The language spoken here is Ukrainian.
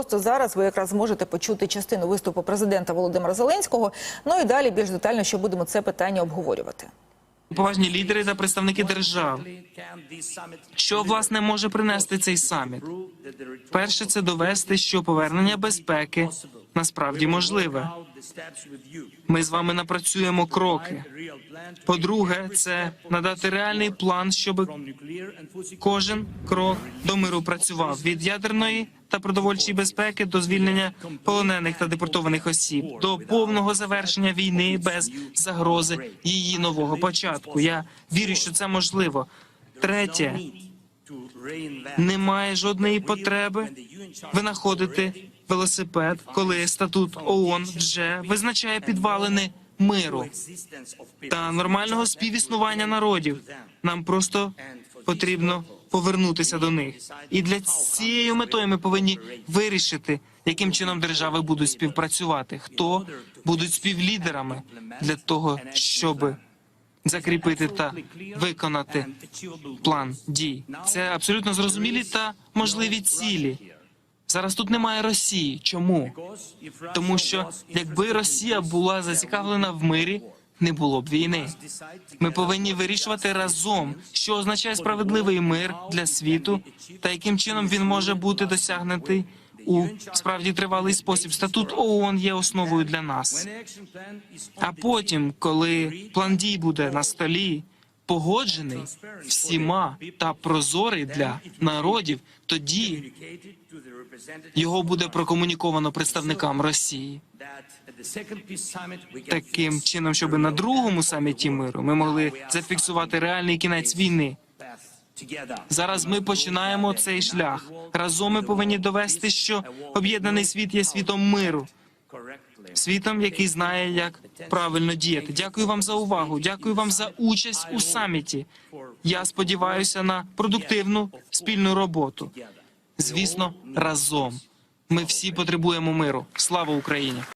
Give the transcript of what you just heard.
просто зараз ви якраз зможете почути частину виступу президента Володимира Зеленського. Ну і далі більш детально, що будемо це питання обговорювати. поважні лідери та представники держав. Що власне може принести цей саміт? Перше, це довести, що повернення безпеки насправді можливе. Ми з вами напрацюємо кроки. По-друге, це надати реальний план, щоб кожен крок до миру працював від ядерної та продовольчої безпеки до звільнення полонених та депортованих осіб, до повного завершення війни без загрози її нового початку. Я вірю, що це можливо. Третє, немає жодної потреби винаходити велосипед, коли статут ООН вже визначає підвалини миру та нормального співіснування народів. Нам просто потрібно повернутися до них. І для цією метою ми повинні вирішити, яким чином держави будуть співпрацювати, хто будуть співлідерами для того, щоб закріпити та виконати план дій. Це абсолютно зрозумілі та можливі цілі. Зараз тут немає Росії. Чому? Тому що якби Росія була зацікавлена в мирі, не було б війни. Ми повинні вирішувати разом, що означає справедливий мир для світу, та яким чином він може бути досягнутий у справді тривалий спосіб. Статут ООН є основою для нас. А потім, коли план дій буде на столі, погоджений всіма та прозорий для народів, тоді його буде прокомуніковано представникам Росії. Таким чином, щоб на другому саміті миру ми могли зафіксувати реальний кінець війни. Зараз ми починаємо цей шлях. Разом ми повинні довести, що об'єднаний світ є світом миру, світом, який знає, як правильно діяти. Дякую вам за увагу. Дякую вам за участь у саміті. Я сподіваюся на продуктивну спільну роботу. Звісно, разом. Ми всі потребуємо миру. Слава Україні!